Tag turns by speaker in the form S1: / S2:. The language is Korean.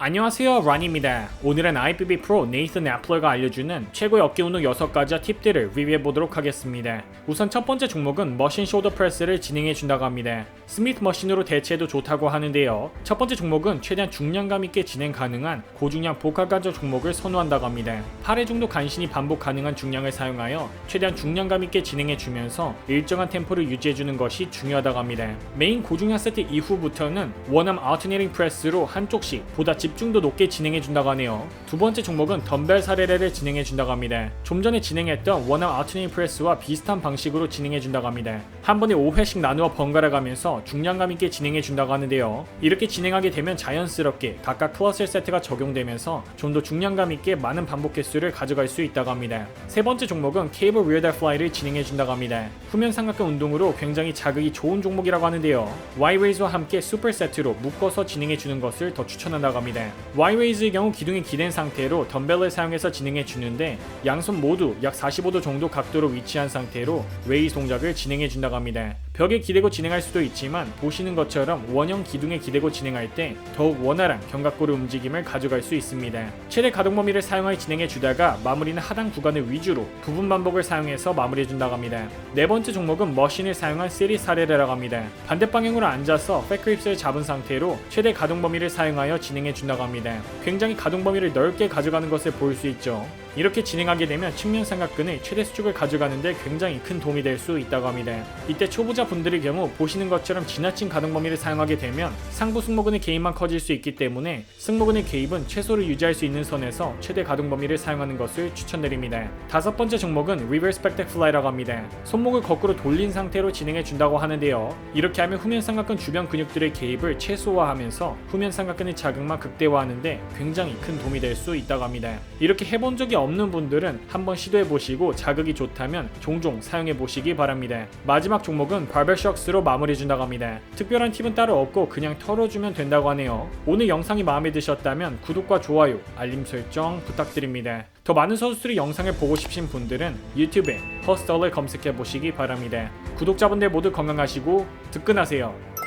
S1: 안녕하세요 란입니다. 오늘은 IPB 프로 네이슨 애플러가 알려주는 최고의 어깨 운동 6가지 팁들을 리뷰해 보도록 하겠습니다. 우선 첫 번째 종목은 머신 숄더 프레스를 진행해 준다고 합니다. 스미트 머신으로 대체해도 좋다고 하는데요. 첫 번째 종목은 최대한 중량감 있게 진행 가능한 고중량 복합관절 종목을 선호한다고 합니다. 8회 정도 간신히 반복 가능한 중량을 사용하여 최대한 중량감 있게 진행해 주면서 일정한 템포를 유지해 주는 것이 중요하다고 합니다. 메인 고중량 세트 이후부터는 원암 아우트네링 프레스로 한쪽씩 보다 집중도 높게 진행해 준다고 하네요. 두 번째 종목은 덤벨 사례를 진행해 준다고 합니다. 좀 전에 진행했던 원암 아우트네링 프레스와 비슷한 방식으로 진행해 준다고 합니다. 한 번에 5회씩 나누어 번갈아 가면서 중량감 있게 진행해 준다고 하는데요. 이렇게 진행하게 되면 자연스럽게 각각 클러스터 세트가 적용되면서 좀 더 중량감 있게 많은 반복 횟수를 가져갈 수 있다고 합니다. 세 번째 종목은 케이블 리어달 플라이를 진행해 준다고 합니다. 후면 삼각근 운동으로 굉장히 자극이 좋은 종목이라고 하는데요. 와이웨이즈와 함께 슈퍼 세트로 묶어서 진행해 주는 것을 더 추천한다고 합니다. 와이웨이즈의 경우 기둥이 기댄 상태로 덤벨을 사용해서 진행해 주는데 양손 모두 약 45도 정도 각도로 위치한 상태로 웨이스 동작을 진행해 준다고 합니다. 벽에 기대고 진행할 수도 있지만 보시는 것처럼 원형 기둥에 기대고 진행할 때 더욱 원활한 견갑골의 움직임을 가져갈 수 있습니다. 최대 가동 범위를 사용하여 진행해 주다가 마무리는 하단 구간을 위주로 부분 반복을 사용해서 마무리해 준다고 합니다. 네번 째 종목은 머신을 사용한 세리 사례라고 합니다. 반대 방향으로 앉아서 백그립스를 잡은 상태로 최대 가동 범위를 사용하여 진행해 준다고 합니다. 굉장히 가동 범위를 넓게 가져가는 것을 볼 수 있죠. 이렇게 진행하게 되면 측면 삼각근의 최대 수축을 가져가는데 굉장히 큰 도움이 될 수 있다고 합니다. 이때 초보자 분들의 경우 보시는 것처럼 지나친 가동 범위를 사용하게 되면 상부 승모근의 개입만 커질 수 있기 때문에 승모근의 개입은 최소를 유지할 수 있는 선에서 최대 가동 범위를 사용하는 것을 추천드립니다. 다섯 번째 종목은 리버스 백텍 플라이라고 합니다. 손목을 거꾸로 돌린 상태로 진행해 준다고 하는데요. 이렇게 하면 후면 삼각근 주변 근육들의 개입을 최소화하면서 후면 삼각근의 자극만 극대화하는데 굉장히 큰 도움이 될 수 있다고 합니다. 이렇게 해본 적이 없는 분들은 한번 시도해 보시고 자극이 좋다면 종종 사용해 보시기 바랍니다. 마지막 종목은 바벨샥스로 마무리해 준다고 합니다. 특별한 팁은 따로 없고 그냥 털어주면 된다고 하네요. 오늘 영상이 마음에 드셨다면 구독과 좋아요, 알림 설정 부탁드립니다. 더 많은 선수들의 영상을 보고 싶으신 분들은 유튜브에 퍼스터를 검색해 보시기 바랍니다. 구독자분들 모두 건강하시고 득근하세요.